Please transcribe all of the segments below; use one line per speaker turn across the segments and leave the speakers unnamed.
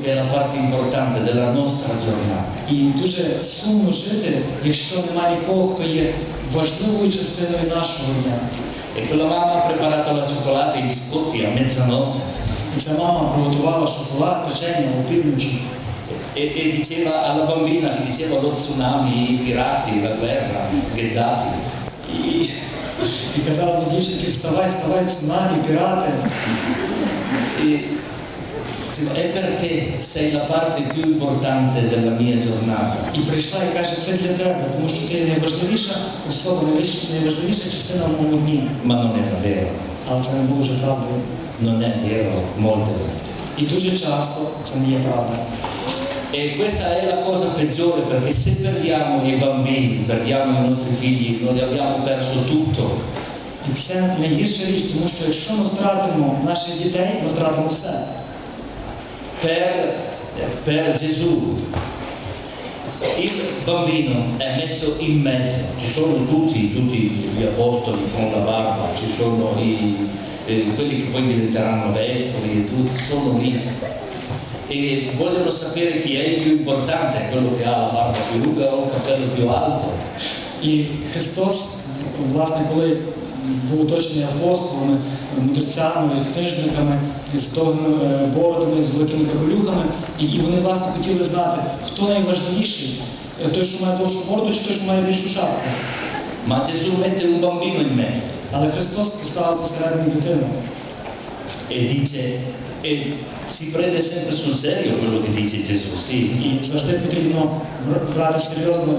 che è la parte importante della nostra giornata.
І дуже сумно жити, якщо немає нікого, хто є важливою частиною нашого дня.
E quella mamma ha preparato la cioccolata e i biscotti a mezzanotte
І ця мама приготувала шоколад, печення, опівночі.
e, e diceva alla bambina che diceva lo tsunami, i pirati, la guerra, Gheddafi.
І, і казала до дівчинки, вставай, вставай, цунамі, пірати.
E diceva, è perché sei la parte più importante della mia giornata.
І прийшла і каже, це для тебе, тому що ти найважливіша особа, найвищ- найважливіша частина в моєму дні.
Ma non era vero,
Але це не було вже правдою.
non è vero molte volte.
І дуже часто це не є правда.
E questa è la cosa peggiore perché se perdiamo i bambini, perdiamo i nostri figli, noi abbiamo perso tutto.
І це найгірша річ, тому що якщо ми втратимо наших дітей, ми втратимо все.
Per, per Gesù il bambino è messo in mezzo, ci sono tutti, tutti gli apostoli con la barba, ci sono i, eh, quelli che poi diventeranno vescovi e tutti sono lì e vogliono sapere chi è il più importante, quello che ha la barba più lunga o il cappello più alto.
І Христос, власне, коли був оточений апостолами, мудрецями, книжниками, з довгими е, бородами, з великими капелюхами, і, і вони, власне, хотіли знати, хто найважливіший, Е, той, що має довшу бороду, чи той, що має більшу шапку.
Ma Gesù mette un bambino in mezzo
Але Христос поставив посередині дитину.
e dice, e si prende sempre sul serio quello che dice Gesù, sì,
І завжди потрібно бр- брати серйозно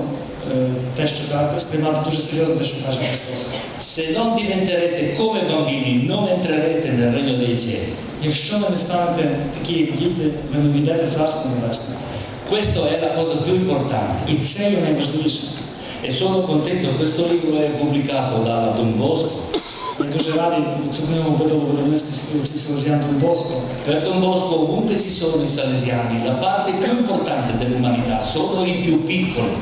е, те, що каже, сприймати дуже серйозно те, що каже Христос.
Se non diventerete come bambini, non entrerete nel regno dei cieli.
Якщо ви не станете такі, як діти, ви не війдете в Царство Небесне.
Questa è la cosa più importante.
І це є найважливіше.
E sono contento, questo libro è pubblicato dalla Don Bosco.
Я дуже радий, цю книгу видало видавництво Олексій Селезян Дон Боско.
Per Don Bosco ovunque ci sono i salesiani, la parte più importante dell'umanità sono i più piccoli.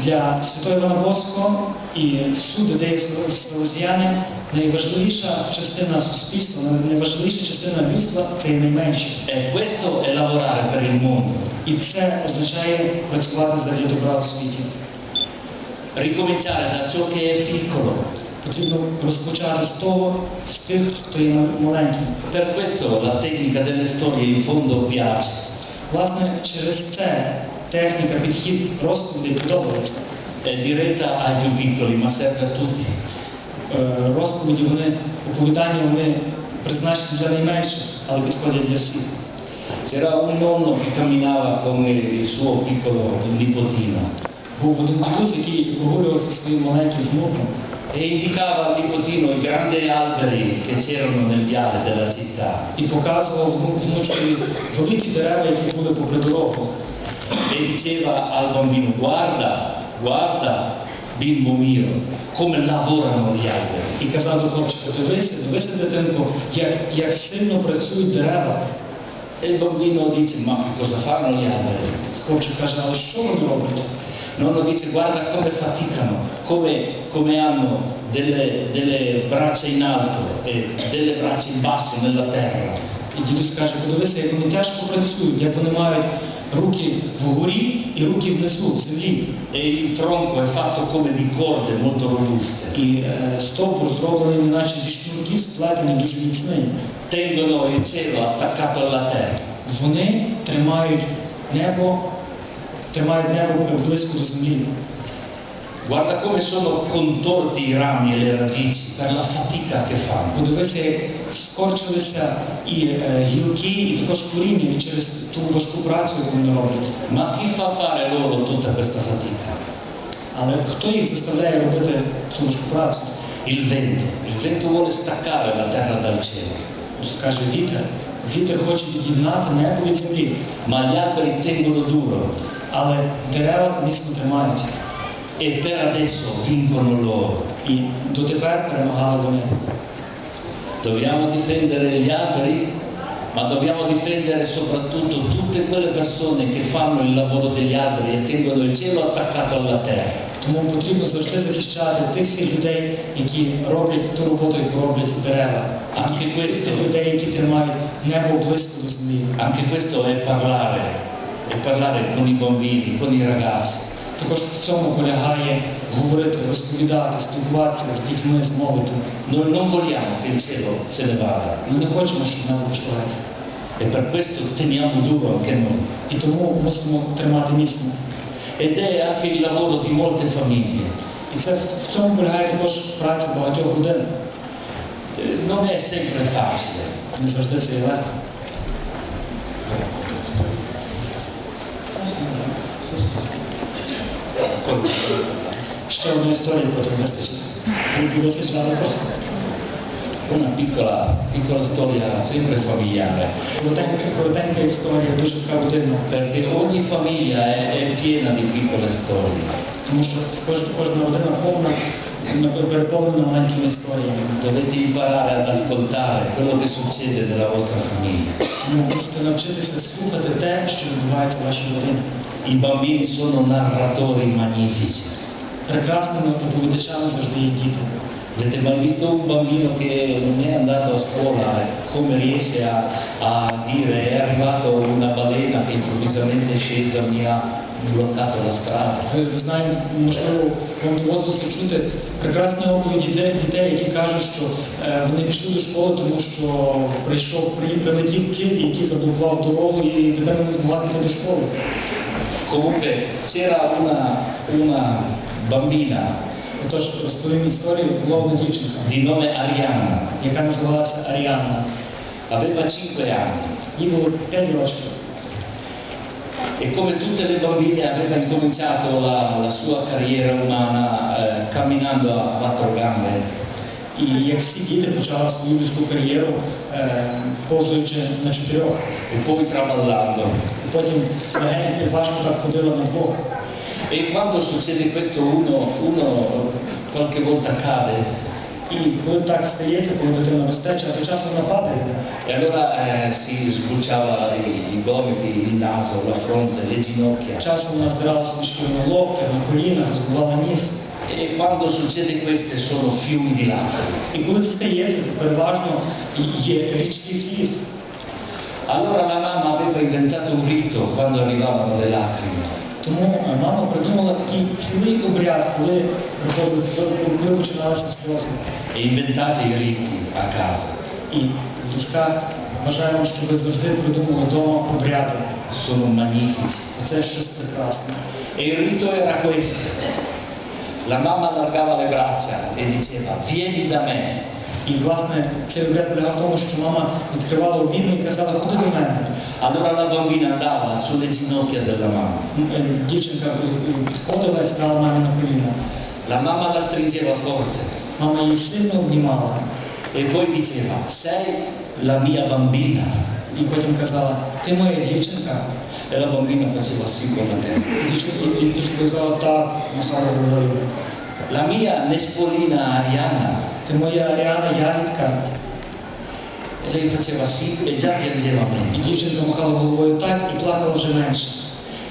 Для Святої Івана Боско і всюди, де є селезіяни, найважливіша частина суспільства, найважливіша частина людства це є найменші.
E questo è lavorare per il mondo.
І це означає працювати заради добра у світі.
Ricominciare da ciò che è piccolo.
Потрібно розпочати з того, з тих, хто є маленьким.
Per questo la tecnica delle storie in fondo piace.
Власне, через це техніка, підхід розповідей подобається.
Più piccoli, ma serve a tutti.
Е, Розповіді, вони, оповідання, вони призначені для найменших, але підходять для всіх.
C'era un nonno che camminava con il
Був один дідусь, який прогулювався своїм маленьким внуком
e indicava al nipotino i grandi alberi che c'erano nel viale della città
і показував вну- внучкові великі дерева, які були попри дорогу.
e diceva al bambino guarda, guarda bimbo mio, come lavorano gli alberi.
I kazano Korczak, dovesse, dovesse detenco, jak, jak silno pracuje drava.
E il bambino dice, ma cosa fanno gli alberi?
Korczak każe, ale co on robią?
Nonno dice, guarda come faticano, come, come hanno delle, delle, braccia in alto e delle braccia in basso nella terra.
I Dio dice, dovesse, jak oni ciężko pracują, jak oni mają руки вгорі і руки внизу, в землі.
E il tronco è fatto come di corde molto robuste.
І е, стовбур зроблений наче зі шнурків, складені дуже міцними.
Tengono il cielo attaccato alla terra.
Вони тримають небо, тримають небо близько до землі.
Guarda come sono contorti i rami e le radici per la fatica che fanno.
Подивися, як скорчилися і е, гілки, і також коріння через ту важку працю, яку вони роблять.
Ma chi fa fare loro tutta questa fatica?
Але хто їх заставляє робити цю важку працю?
Il vento. Il vento vuole staccare la terra dal cielo.
Скаже вітер. Вітер хоче від'єднати небо від землі,
Ma gli alberi tengono duro
але дерева міцно тримають.
e per adesso vincono loro.
І дотепер перемагали вони.
Dobbiamo difendere gli alberi, ma dobbiamo difendere soprattutto tutte quelle persone che fanno il lavoro degli alberi e tengono il cielo attaccato alla terra.
Тому потрібно завжди захищати тих всіх людей, які роблять ту роботу, яку роблять дерева.
Anche
Тих
questo,
людей, які тримають небо близько до землі.
Anche questo è parlare, è parlare con i bambini, con i ragazzi.
Також в цьому полягає говорити, розповідати, спілкуватися з дітьми з молоддю.
Noi non vogliamo che il cielo se ne vada
Ми не хочемо, щоб небо почалося.
e per questo teniamo duro anche noi.
І тому мусимо тримати міцно.
Ed è anche il lavoro di molte famiglie.
І це в в цьому полягає також праця багатьох родин.
Eh, Non è sempre facile.
Не завжди це є легко. Ще одну історію потім вистачить. Буде звичайно.
Una piccola, piccola storia sempre familiare,
Коротенька, коротенька історія, дуже така родинна.
perché ogni famiglia è, è piena di piccole storie.
Тому що кожна, кожна родина повна, переповнена маленькими історіями.
Dovete imparare ad ascoltare quello che succede nella vostra famiglia.
Тому мусите навчитися слухати те, що відбувається в вашій родині.
I bambini sono narratori magnifici.
Прекрасними оповідачами завжди є діти.
Avete mai visto un bambino che non è andato a scuola come riesce a, a dire è arrivato una balena che improvvisamente è scesa strada?
Ви, ви знаєте, можливо, вам доводилося чути прекрасні оповіді дітей, які кажуть, що е, вони пішли до школи, тому що прийшов, при, прилетів кіт, який заблокував дорогу, і дитина не змогла піти до школи.
Comunque c'era una, una bambina
Отож, розповім історію, була одна дівчинка,
di nome Arianna,
яка називалася Аріанна.
aveva 5 anni
Їй було 5 років.
e come tutte le bambine aveva incominciato la, la sua carriera umana eh, camminando a quattro gambe
І як всі діти почала свою людську кар'єру, е, повзуючи на чотирьох.
e poi traballando.
І потім легенько і важко так ходила на двох.
E quando succede questo uno, uno qualche volta cade
І коли так стається, коли дитина росте, час від часу вона падає.
e allora eh, si sbucciava i, i gomiti, il naso, la fronte, le ginocchia.
Часом вона збирала собі шкіру на локтях, на колінах, розбивала ніс.
E quando succede questo sono fiumi di lacrime.
І коли це стається, це переважно є річки сліз.
Allora la mamma aveva inventato un rito quando arrivavano le lacrime.
Тому е, мама придумала такий цілий обряд, коли приходили сльози, коли починалися сльози.
E inventate i riti a casa.
І в дужках вважаємо, що ви завжди придумали вдома обряди.
Sono magnifici.
Це щось прекрасне.
E il rito era questo. la mamma allargava le braccia e diceva vieni da me.
I właśnie priorytet polegał w tym, że mama odkrywała łubinę i kazała chodź do mnie.
Allora la bambina andava sulle ginocchia della mamma.
Mm, eh, Dziewczynka podchodziła i stała mamie na kolina.
La mamma la stringeva forte.
Mama jej silno obnimała.
E poi diceva, sei la mia bambina
І потім казала, ти моя дівчинка.
E la bambina faceva sì con la testa.
І дівчинка, і дівчинка казала, так, махала головою.
La mia Nespolina Ariana,
Ти моя Аріана ягідка.
e lei faceva sì e già piangeva
І
meno.
дівчинка махала головою так і плакала вже менше.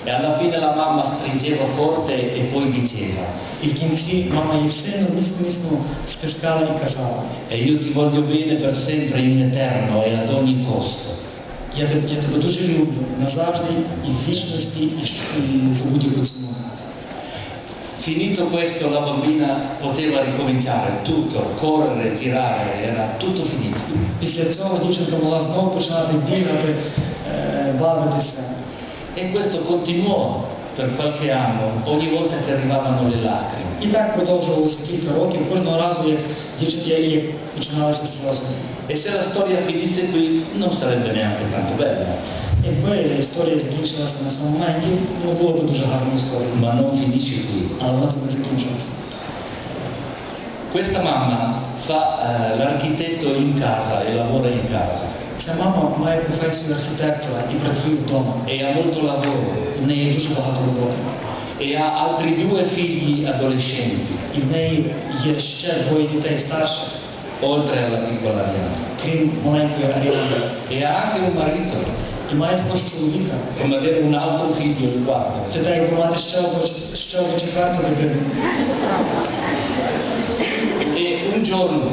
E alla fine la mamma stringeva forte e poi diceva
І в кінці мама її сильно, міцно, міцно стискала і казала,
e io ti voglio bene per sempre in eterno e ad ogni costo.
я тебе, я тебе дуже люблю назавжди і в вічності, і, щ- і за будь-яку ціну.
Finito questo la bambina poteva ricominciare tutto, correre, girare, era tutto finito.
Після цього дівчинка могла знову починати бігати, е, бавитися.
E questo continuò per qualche anno, ogni volta che arrivavano le lacrime.
І так продовжувалося кілька років, кожного разу, як дівчинка як починалися сльози.
E se la storia finisse qui non sarebbe neanche tanto bella,
Якби історія закінчилася на цьому моменті, не було б дуже гарної історії.
ma non finisce qui.
Але вона тут не закінчилася.
Questa mamma fa eh, l'architetto in casa e lavora in casa
Ця мама має професію архітектора і працює вдома.
e ha molto lavoro
В неї є дуже багато роботи.
e ha altri due figli adolescenti,
І в неї є ще двоє дітей старших,
oltre alla piccola Ariana.
крім маленької Аріани.
E ha anche un marito,
І має також чоловіка.
come avere un altro figlio, il quarto.
Це так, якби мати ще одну, ще одну четверту дитину.
E un giorno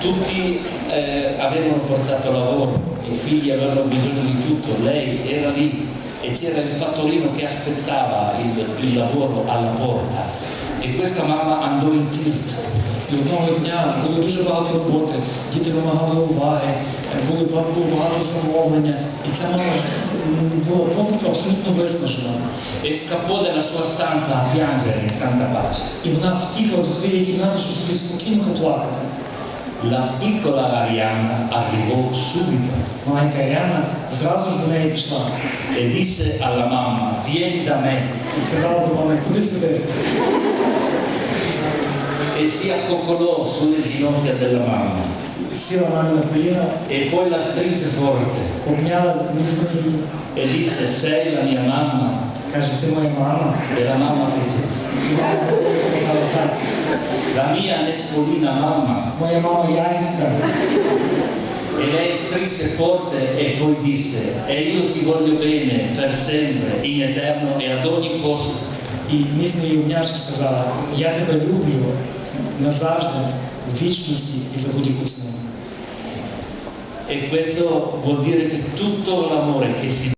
tutti eh, avevano portato lavoro i figli avevano bisogno di tutto, lei era lì e c'era il fattorino che aspettava il, il lavoro alla porta e questa mamma andò in tilt.
І одного дня було дуже багато роботи, діти вимагали уваги, е, було ба- було багато замовлення, і ця мама м, була повністю абсолютно виснажена.
e scappò dalla sua stanza a piangere in santa pace.
І вона втікла до своєї кімнати, щоб собі спокійно поплакати.
La piccola Arianna arrivò subito
Маленька Яна зразу ж до неї пішла
e disse alla mamma, vieni da me,
і сказала до мами, куди сюди?
e si accoccolò sulle ginocchia della mamma
Сіла мамі на коліна,
e poi la strinse forte
обняла ніжно її,
e disse, sei la mia mamma,
каже, ти моя мама.
e la mamma fece,
І мама сказала, так,
la mia Nespolina mamma,
моя мама ягідка.
e lei strinse forte e poi disse, e io ti voglio bene per sempre, in eterno e ad ogni costo.
І міцно її обнявши сказала, я тебе люблю назавжди, в вічності і за будь-яку ціну.
E questo vuol dire che tutto l'amore che si